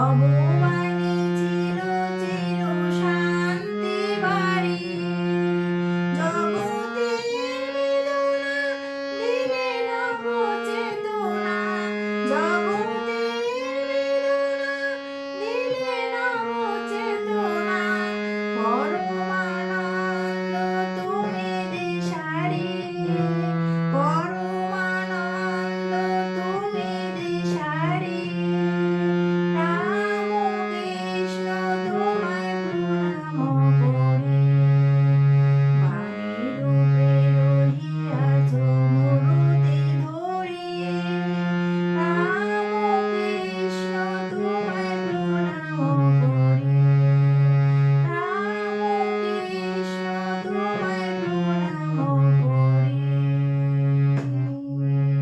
সময়